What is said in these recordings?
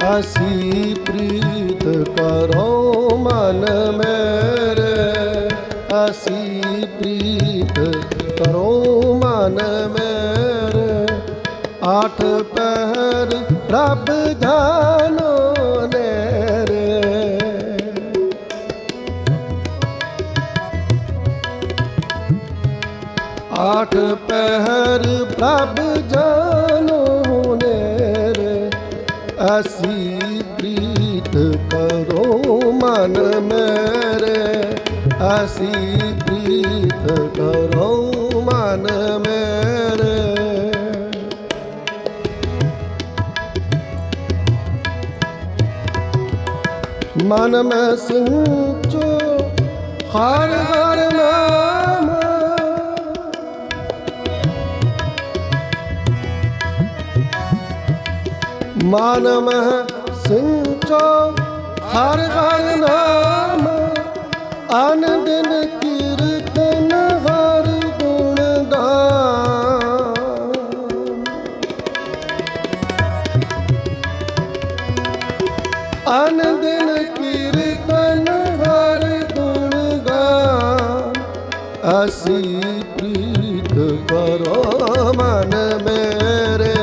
ਅਸੀ ਪ੍ਰੀਤ ਕਰੋ ਮਨ ਮੇਰੇ। ਅਸੀਂ ਪ੍ਰੀਤ ਕਰੋ ਮਨ ਮੇਰੇ। ਆਠ ਪਹਿਰ ਰੱਬ ਜਾਨੋ ਆਠ ਪਹਿਰ ਪ੍ਰਭ ਜਾਨੋ ਨੇਰੇ ਅਸੀ ਪ੍ਰੀਤ ਕਰੋ ਮਨ ਮੇਰੇ। ਅਸੀਂ ਪ੍ਰੀਤ ਕਰੋ ਮਨ ਮੇਰੇ। ਮਨ ਮੈਂ ਸਿੰਚੋ, ਹਰ ਹਰ ਨਾਮ ਮਨ ਮੈਂ ਸਿੰਚੋ, ਹਰ ਹਰ ਨਾਮ ਅਨ ਦਿਨ ਕੀਰਤਨ, ਹਰ ਗੁਣ ਗਾਨ ਅਨ ਦਿਨ ਕੀਰਤਨ, ਹਰ ਗੁਣ ਗਾਨ ਅਸੀਂ ਪ੍ਰੀਤ ਕਰੋ ਮਨ ਮੇਰੇ,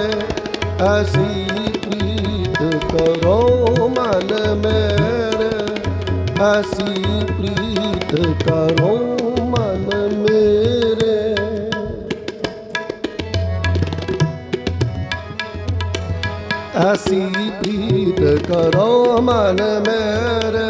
ਅਸੀਂ ਕਰੋ ਮਨ ਮੇਰੇ। ਹਸੀ ਪ੍ਰੀਤ ਕਰੋ ਮਨ ਮੇਰੇ। ਹਸੀ ਪ੍ਰੀਤ ਕਰੋ ਮਨ ਮੇਰੇ।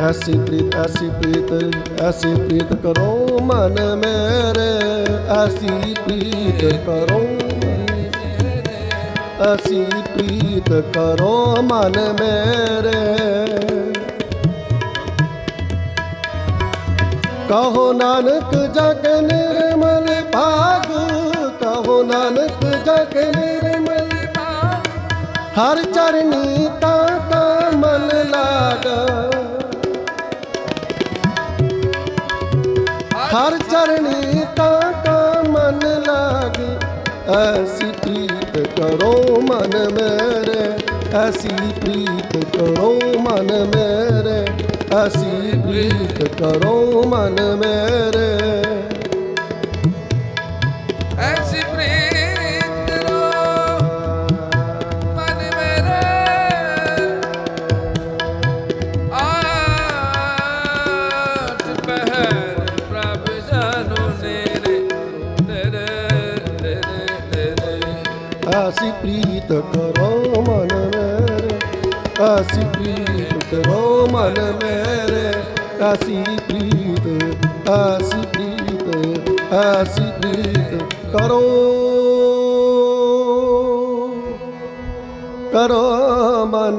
ਐਸੀ ਪ੍ਰੀਤ ਐਸੀ ਪ੍ਰੀਤ ਐਸੀ ਪ੍ਰੀਤ ਕਰੋ ਮਨ ਮੇਰੇ, ਐਸੀ ਪ੍ਰੀਤ ਕਰੋ। ਅਸੀਂ ਪ੍ਰੀਤ ਕਰੋ ਮਨ ਮੇਰੇ। ਕਹੋ ਨਾਨਕ ਜਗ ਨਿਰਮਲ ਭਾਗ, ਕਹੋ ਨਾਨਕ ਜਗ ਨਿਰਮਲ ਹਰ ਚਰਨੀ ਤਾ ਤਾ ਮਨ ਲਾਗਾ। ਹਰ ਚਰਣੀ ਤਾਂ ਤਾ ਮਨ ਲਾਗੇ। ਐਸੀ ਪ੍ਰੀਤ ਕਰੋ ਮਨ ਮੇਰੇ। ਐਸੀ ਪ੍ਰੀਤ ਕਰੋ ਮਨ ਮੇਰੇ। ਐਸੀ ਪ੍ਰੀਤ ਕਰੋ ਮਨ ਮੇਰੇ। ਐਸੀ ਪ੍ਰੀਤ ਕਰੋ ਮਨ ਮੇਰੇ ਐਸੀ ਪ੍ਰੀਤ ਕਰੋ ਮਨ ਮੇਰੇ ਐਸੀ ਪ੍ਰੀਤ ਐਸੀ ਪ੍ਰੀਤ ਐਸੀ ਪ੍ਰੀਤ ਕਰੋ। ਕਰੋ ਮਨ